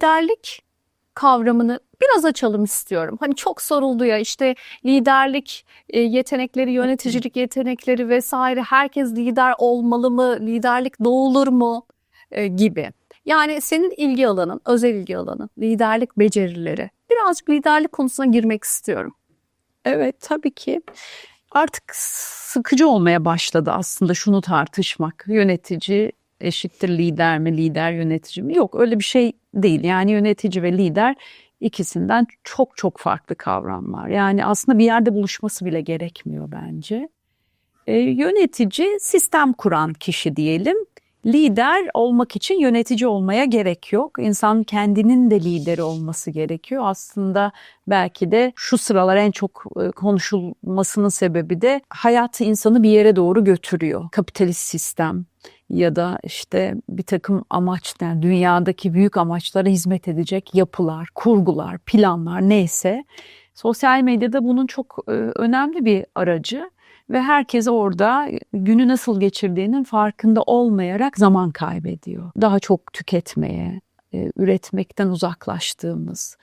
liderlik kavramını biraz açalım istiyorum. Hani çok soruldu ya işte liderlik e, yetenekleri, yöneticilik yetenekleri vesaire herkes lider olmalı mı, liderlik doğulur mu e, gibi. Yani senin ilgi alanın, özel ilgi alanın, liderlik becerileri. Birazcık liderlik konusuna girmek istiyorum. Evet tabii ki artık sıkıcı olmaya başladı aslında şunu tartışmak. Yönetici eşittir lider mi, lider yönetici mi? Yok öyle bir şey değil. Yani yönetici ve lider ikisinden çok çok farklı kavramlar. Yani aslında bir yerde buluşması bile gerekmiyor bence. E, yönetici sistem kuran kişi diyelim. Lider olmak için yönetici olmaya gerek yok. İnsan kendinin de lideri olması gerekiyor. Aslında belki de şu sıralar en çok e, konuşulmasının sebebi de hayatı insanı bir yere doğru götürüyor. Kapitalist sistem ya da işte bir takım amaçlar, dünyadaki büyük amaçlara hizmet edecek yapılar, kurgular, planlar neyse. Sosyal medyada bunun çok e, önemli bir aracı ve herkes orada günü nasıl geçirdiğinin farkında olmayarak zaman kaybediyor. Daha çok tüketmeye, e, üretmekten uzaklaştığımız,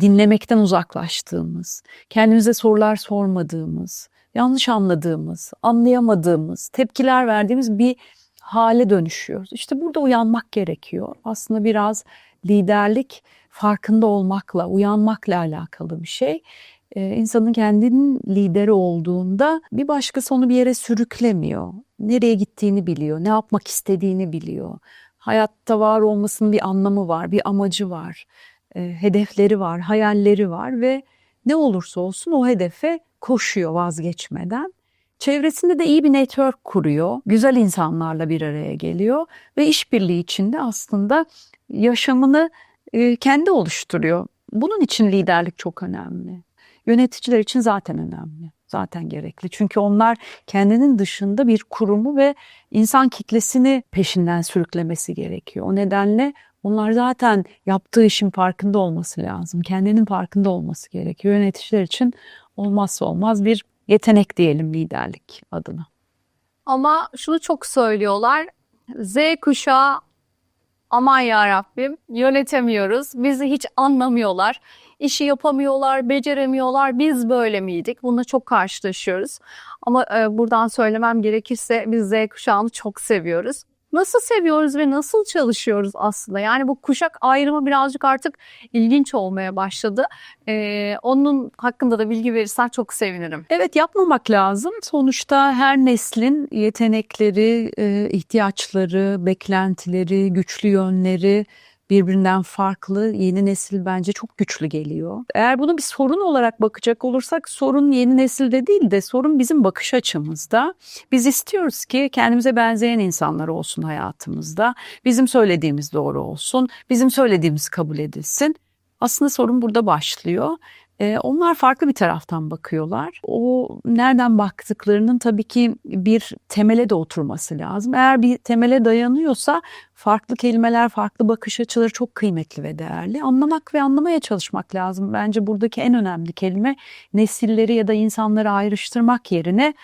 dinlemekten uzaklaştığımız, kendimize sorular sormadığımız, yanlış anladığımız, anlayamadığımız, tepkiler verdiğimiz bir hale dönüşüyoruz. İşte burada uyanmak gerekiyor. Aslında biraz liderlik farkında olmakla, uyanmakla alakalı bir şey. Ee, insanın kendinin lideri olduğunda bir başkası onu bir yere sürüklemiyor. Nereye gittiğini biliyor, ne yapmak istediğini biliyor. Hayatta var olmasının bir anlamı var, bir amacı var, e, hedefleri var, hayalleri var ve ne olursa olsun o hedefe koşuyor vazgeçmeden. Çevresinde de iyi bir network kuruyor. Güzel insanlarla bir araya geliyor ve işbirliği içinde aslında yaşamını e, kendi oluşturuyor. Bunun için liderlik çok önemli. Yöneticiler için zaten önemli. Zaten gerekli. Çünkü onlar kendinin dışında bir kurumu ve insan kitlesini peşinden sürüklemesi gerekiyor. O nedenle onlar zaten yaptığı işin farkında olması lazım. Kendinin farkında olması gerekiyor. Yöneticiler için olmazsa olmaz bir yetenek diyelim liderlik adına. Ama şunu çok söylüyorlar. Z kuşağı aman ya Rabbim yönetemiyoruz. Bizi hiç anlamıyorlar. İşi yapamıyorlar, beceremiyorlar. Biz böyle miydik? Bununla çok karşılaşıyoruz. Ama e, buradan söylemem gerekirse biz Z kuşağını çok seviyoruz nasıl seviyoruz ve nasıl çalışıyoruz aslında? Yani bu kuşak ayrımı birazcık artık ilginç olmaya başladı. Ee, onun hakkında da bilgi verirsen çok sevinirim. Evet yapmamak lazım. Sonuçta her neslin yetenekleri, e, ihtiyaçları, beklentileri, güçlü yönleri birbirinden farklı yeni nesil bence çok güçlü geliyor. Eğer bunu bir sorun olarak bakacak olursak sorun yeni nesilde değil de sorun bizim bakış açımızda. Biz istiyoruz ki kendimize benzeyen insanlar olsun hayatımızda. Bizim söylediğimiz doğru olsun, bizim söylediğimiz kabul edilsin. Aslında sorun burada başlıyor. Ee, onlar farklı bir taraftan bakıyorlar. O nereden baktıklarının tabii ki bir temele de oturması lazım. Eğer bir temele dayanıyorsa farklı kelimeler, farklı bakış açıları çok kıymetli ve değerli. Anlamak ve anlamaya çalışmak lazım. Bence buradaki en önemli kelime nesilleri ya da insanları ayrıştırmak yerine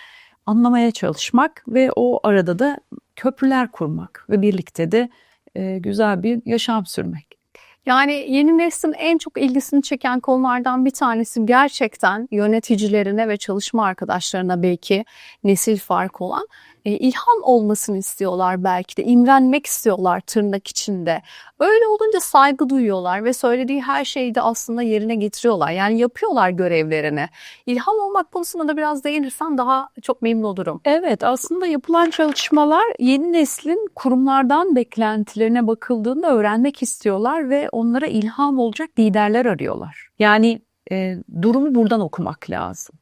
anlamaya çalışmak ve o arada da köprüler kurmak ve birlikte de e, güzel bir yaşam sürmek. Yani yeni neslin en çok ilgisini çeken konulardan bir tanesi gerçekten yöneticilerine ve çalışma arkadaşlarına belki nesil farkı olan e, ilham olmasını istiyorlar belki de imrenmek istiyorlar tırnak içinde. Öyle olunca saygı duyuyorlar ve söylediği her şeyi de aslında yerine getiriyorlar. Yani yapıyorlar görevlerini. İlham olmak konusunda da biraz değinirsen daha çok memnun olurum. Evet aslında yapılan çalışmalar yeni neslin kurumlardan beklentilerine bakıldığında öğrenmek istiyorlar ve onlara ilham olacak liderler arıyorlar. Yani e, durumu buradan okumak lazım.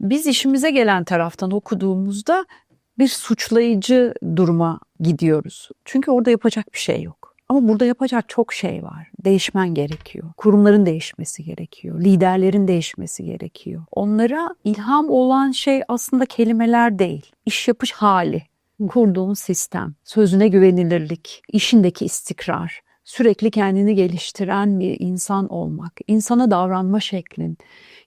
Biz işimize gelen taraftan okuduğumuzda bir suçlayıcı duruma gidiyoruz. Çünkü orada yapacak bir şey yok. Ama burada yapacak çok şey var. Değişmen gerekiyor. Kurumların değişmesi gerekiyor. Liderlerin değişmesi gerekiyor. Onlara ilham olan şey aslında kelimeler değil. İş yapış hali, kurduğun sistem, sözüne güvenilirlik, işindeki istikrar, sürekli kendini geliştiren bir insan olmak, insana davranma şeklin,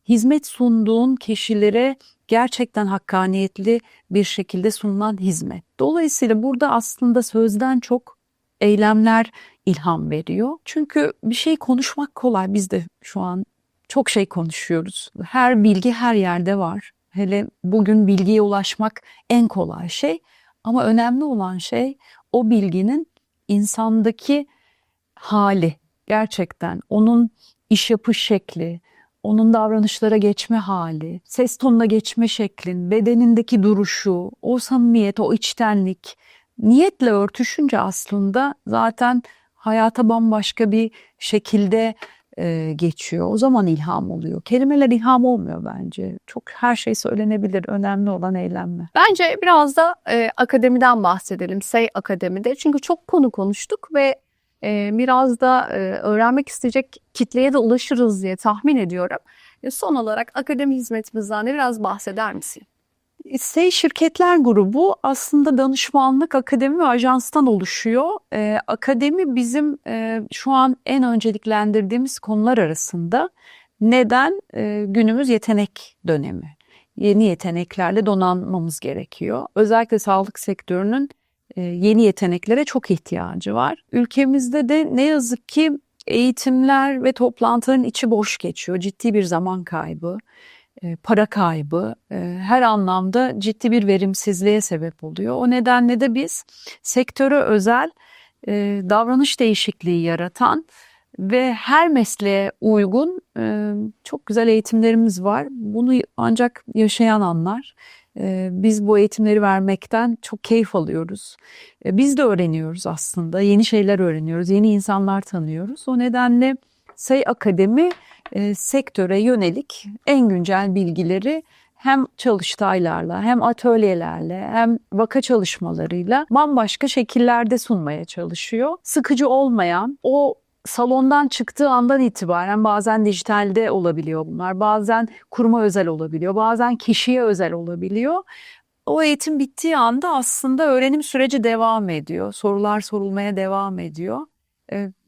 hizmet sunduğun kişilere gerçekten hakkaniyetli bir şekilde sunulan hizmet. Dolayısıyla burada aslında sözden çok eylemler ilham veriyor. Çünkü bir şey konuşmak kolay. Biz de şu an çok şey konuşuyoruz. Her bilgi her yerde var. Hele bugün bilgiye ulaşmak en kolay şey. Ama önemli olan şey o bilginin insandaki hali gerçekten onun iş yapış şekli, onun davranışlara geçme hali, ses tonuna geçme şeklin, bedenindeki duruşu, o samimiyet, o içtenlik niyetle örtüşünce aslında zaten hayata bambaşka bir şekilde e, geçiyor. O zaman ilham oluyor. Kelimeler ilham olmuyor bence. Çok her şey söylenebilir. Önemli olan eğlenme. Bence biraz da e, akademiden bahsedelim. Say Akademi'de. Çünkü çok konu konuştuk ve e, biraz da e, öğrenmek isteyecek kitleye de ulaşırız diye tahmin ediyorum. E, son olarak akademi hizmetimizden de biraz bahseder misin? Say Şirketler Grubu aslında danışmanlık, akademi ve ajanstan oluşuyor. Ee, akademi bizim e, şu an en önceliklendirdiğimiz konular arasında. Neden? Ee, günümüz yetenek dönemi. Yeni yeteneklerle donanmamız gerekiyor. Özellikle sağlık sektörünün e, yeni yeteneklere çok ihtiyacı var. Ülkemizde de ne yazık ki eğitimler ve toplantıların içi boş geçiyor. Ciddi bir zaman kaybı e, para kaybı e, her anlamda ciddi bir verimsizliğe sebep oluyor. O nedenle de biz sektöre özel e, davranış değişikliği yaratan ve her mesleğe uygun e, çok güzel eğitimlerimiz var. Bunu ancak yaşayan anlar. Biz bu eğitimleri vermekten çok keyif alıyoruz. Biz de öğreniyoruz aslında. Yeni şeyler öğreniyoruz. Yeni insanlar tanıyoruz. O nedenle Say Akademi sektöre yönelik en güncel bilgileri hem çalıştaylarla hem atölyelerle hem vaka çalışmalarıyla bambaşka şekillerde sunmaya çalışıyor. Sıkıcı olmayan o salondan çıktığı andan itibaren bazen dijitalde olabiliyor bunlar. Bazen kuruma özel olabiliyor. Bazen kişiye özel olabiliyor. O eğitim bittiği anda aslında öğrenim süreci devam ediyor. Sorular sorulmaya devam ediyor.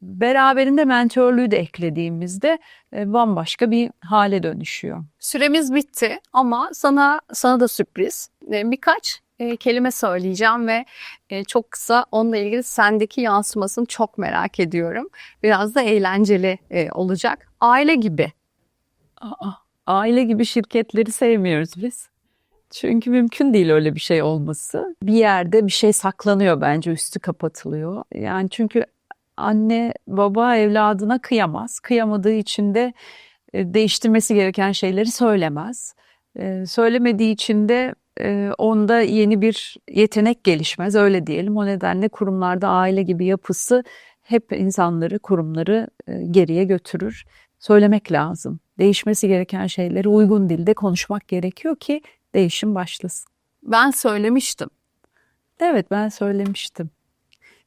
Beraberinde mentörlüğü de eklediğimizde bambaşka bir hale dönüşüyor. Süremiz bitti ama sana sana da sürpriz. Birkaç e, kelime söyleyeceğim ve e, çok kısa onunla ilgili sendeki yansımasını çok merak ediyorum. Biraz da eğlenceli e, olacak. Aile gibi. Aa, aile gibi şirketleri sevmiyoruz biz. Çünkü mümkün değil öyle bir şey olması. Bir yerde bir şey saklanıyor bence üstü kapatılıyor. Yani çünkü anne baba evladına kıyamaz. Kıyamadığı için de e, değiştirmesi gereken şeyleri söylemez. E, Söylemediği için de e, onda yeni bir yetenek gelişmez öyle diyelim. O nedenle kurumlarda aile gibi yapısı hep insanları, kurumları e, geriye götürür. Söylemek lazım. Değişmesi gereken şeyleri uygun dilde konuşmak gerekiyor ki değişim başlasın. Ben söylemiştim. Evet ben söylemiştim.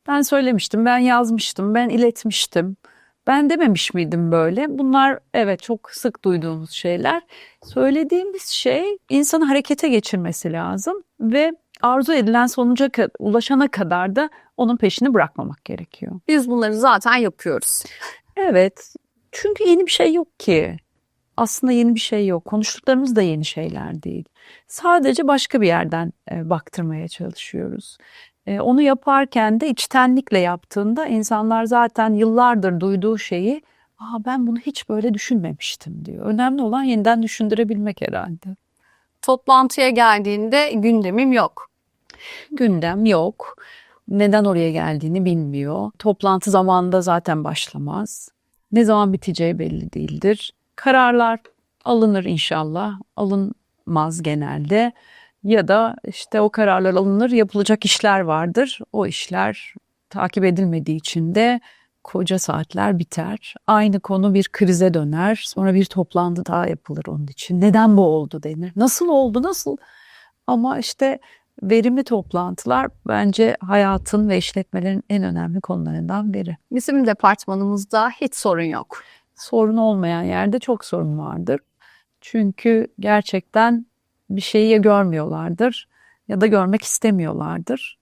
Ben söylemiştim, ben yazmıştım, ben iletmiştim. Ben dememiş miydim böyle? Bunlar evet çok sık duyduğumuz şeyler. Söylediğimiz şey insanı harekete geçirmesi lazım ve arzu edilen sonuca ulaşana kadar da onun peşini bırakmamak gerekiyor. Biz bunları zaten yapıyoruz. Evet. Çünkü yeni bir şey yok ki. Aslında yeni bir şey yok. Konuştuklarımız da yeni şeyler değil. Sadece başka bir yerden e, baktırmaya çalışıyoruz. E, onu yaparken de içtenlikle yaptığında insanlar zaten yıllardır duyduğu şeyi Aa, ben bunu hiç böyle düşünmemiştim diyor. Önemli olan yeniden düşündürebilmek herhalde. Toplantıya geldiğinde gündemim yok. Gündem yok. Neden oraya geldiğini bilmiyor. Toplantı zamanında zaten başlamaz. Ne zaman biteceği belli değildir. Kararlar alınır inşallah. Alınmaz genelde. Ya da işte o kararlar alınır, yapılacak işler vardır. O işler takip edilmediği için de koca saatler biter. Aynı konu bir krize döner. Sonra bir toplantı daha yapılır onun için. Neden bu oldu denir. Nasıl oldu, nasıl? Ama işte verimli toplantılar bence hayatın ve işletmelerin en önemli konularından biri. Bizim departmanımızda hiç sorun yok. Sorun olmayan yerde çok sorun vardır. Çünkü gerçekten bir şeyi ya görmüyorlardır ya da görmek istemiyorlardır.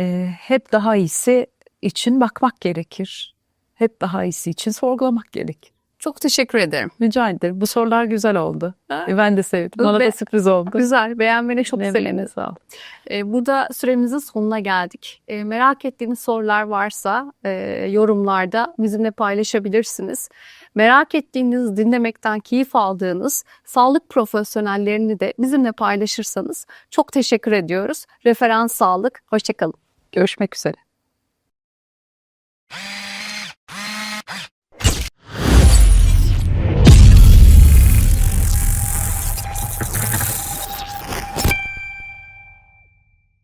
Ee, hep daha iyisi için bakmak gerekir. Hep daha iyisi için sorgulamak gerekir. Çok teşekkür ederim. Rica ederim. Bu sorular güzel oldu. Ha? E, Ben de sevdim. Bana Ve- da sürpriz oldu. Güzel, beğenmene çok Emeğine sevindim. sağ ol. Ee, Burada süremizin sonuna geldik. Ee, Merak ettiğiniz sorular varsa e, yorumlarda bizimle paylaşabilirsiniz. Merak ettiğiniz, dinlemekten keyif aldığınız sağlık profesyonellerini de bizimle paylaşırsanız çok teşekkür ediyoruz. Referans sağlık, hoşçakalın. Görüşmek üzere.